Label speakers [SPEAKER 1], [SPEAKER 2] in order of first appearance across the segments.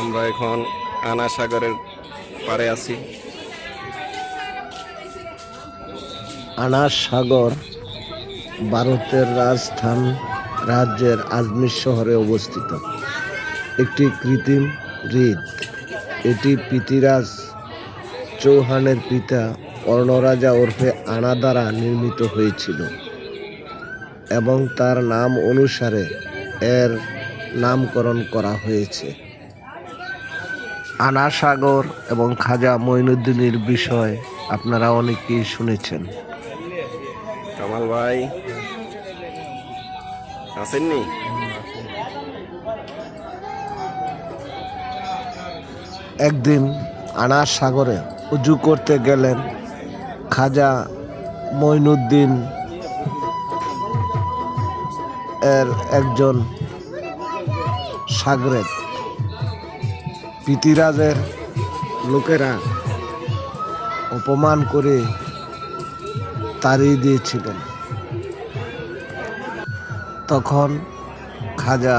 [SPEAKER 1] আমরা এখন আনা সাগরের পাড়ে আছি।
[SPEAKER 2] আনাস সাগর ভারতের রাজস্থান রাজ্যের আজমির শহরে অবস্থিত। একটি কৃত্রিম হ্রদ এটি পৃথিরাজ চৌহানের পিতা অর্ণরাজা ওরফে আনা দ্বারা নির্মিত হয়েছিল। এবং তার নাম অনুসারে এর নামকরণ করা হয়েছে। আনা সাগর এবং খাজা মঈনুদ্দিনের বিষয় আপনারা অনেকেই শুনেছেন।
[SPEAKER 1] কামাল ভাই আসেননি?
[SPEAKER 2] একদিন আনার সাগরে উজু করতে গেলেন খাজা মঈনুদ্দিন এর একজন সাগরেদ পিতিরাজের লোকেরা অপমান করে তাড়িয়ে দিয়েছিলেন। তখন খাজা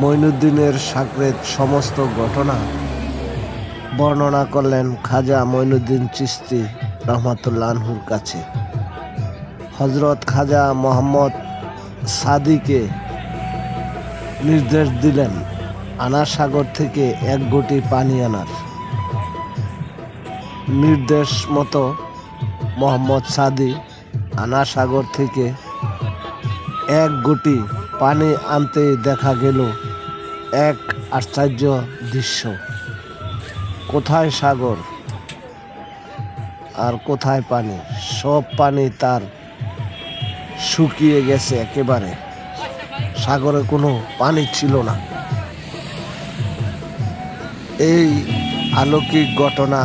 [SPEAKER 2] মইনুদ্দিনের সাকরেত সমস্ত ঘটনা বর্ণনা করলেন খাজা মঈনুদ্দিন চিস্তি রহমাতুল্লাহ আনহুর কাছে। হজরত খাজা মোহাম্মদ সাদিকে নির্দেশ দিলেন আনার সাগর থেকে এক গুটি পানি আনার। নির্দেশ মতো মোহাম্মদ সাদি আনার সাগর থেকে এক গুটি পানি আনতে দেখা গেল এক আশ্চর্য দৃশ্য। কোথায় সাগর আর কোথায় পানি? সব পানি তার শুকিয়ে গেছে একেবারে। সাগরে কোনো পানি ছিল না। এই আলৌকিক ঘটনা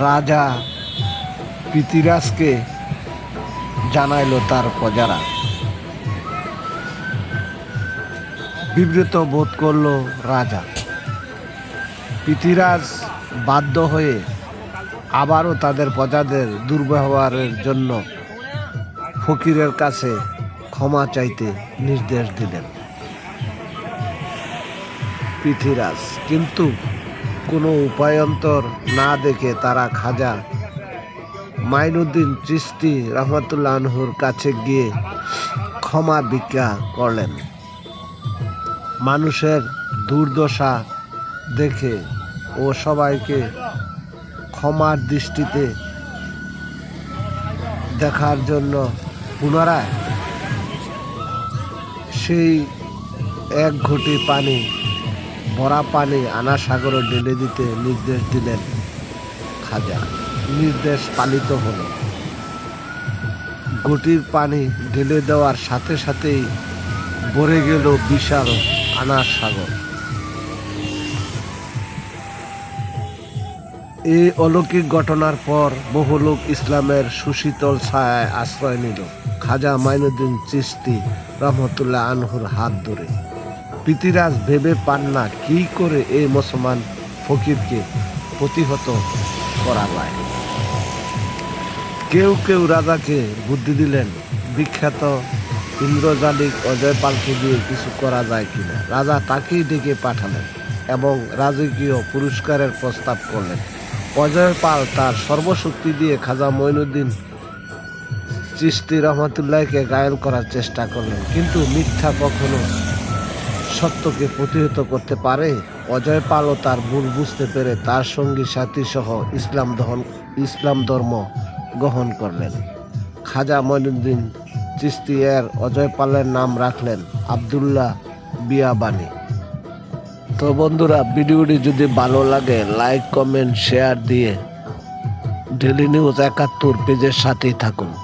[SPEAKER 2] রাজা পৃথিরাজকে জানাইল তার প্রজারা। বিব্রত বোধ করল রাজা। পৃথিরাজ বাধ্য হয়ে আবারও তাদের প্রজাদের দুর্ব্যবহারের জন্য ফকিরের কাছে ক্ষমা চাইতে নির্দেশ দিলেন। পৃথিরাজ, কিন্তু কোনো উপায়ন্তর না দেখে তারা খাজা মাইনুদ্দিন চিস্তি রহমতুল্লাহ আনহুর কাছে গিয়ে ক্ষমা ভিক্ষা করলেন। মানুষের দুর্দশা দেখে ও সবাইকে ক্ষমার দৃষ্টিতে দেখার জন্য পুনরায় সেই এক ঘটি পানি ভরা পানি আনা সাগরে ঢেলে দিতে নির্দেশ দিলেন খাজা। নির্দেশ পালিত হলো। ঘটির পানি ঢেলে দেওয়ার সাথে সাথেই ভরে গেল বিশাল আনার সাগর। এই অলৌকিক ঘটনার পর বহু লোক ইসলামের সুশীতল ছায়ায় আশ্রয় নিল। খাজা মাইনুদ্দিন চিস্তি রহমতুল্লাহ আনহুর হাত ধরে। পৃথিরাজ ভেবে পান না কি করে এই মুসলমান ফকিরকে প্রতিহত করা যায়। কেউ কেউ রাজাকে বুদ্ধি দিলেন, বিখ্যাত ইন্দ্রজালিক অজয় পালকে দিয়ে কিছু করা যায় কিনা। রাজা তাকেই ডেকে পাঠালেন এবং রাজকীয় পুরস্কারের প্রস্তাব করলেন। অজয় পাল তার সর্বশক্তি দিয়ে খাজা মঈনুদ্দিন চিস্তি রহমতুল্লাহকে গায়ল করার চেষ্টা করলেন। কিন্তু মিথ্যা কখনো সত্যকে প্রতিহত করতে পারে? অজয় পালও তার ভুল বুঝতে পেরে তার সঙ্গী সাথী সহ ইসলাম দহন, ইসলাম ধর্ম গ্রহণ করলেন। খাজা মঈনুদ্দিন চিস্তি এর অজয় পালের নাম রাখলেন আবদুল্লাহ বিয়াবানি। তো বন্ধুরা, ভিডিওটি যদি ভালো লাগে, লাইক, কমেন্ট, শেয়ার দিয়ে ডেলি নিউজ একাত্তর পেজের সাথেই থাকুন।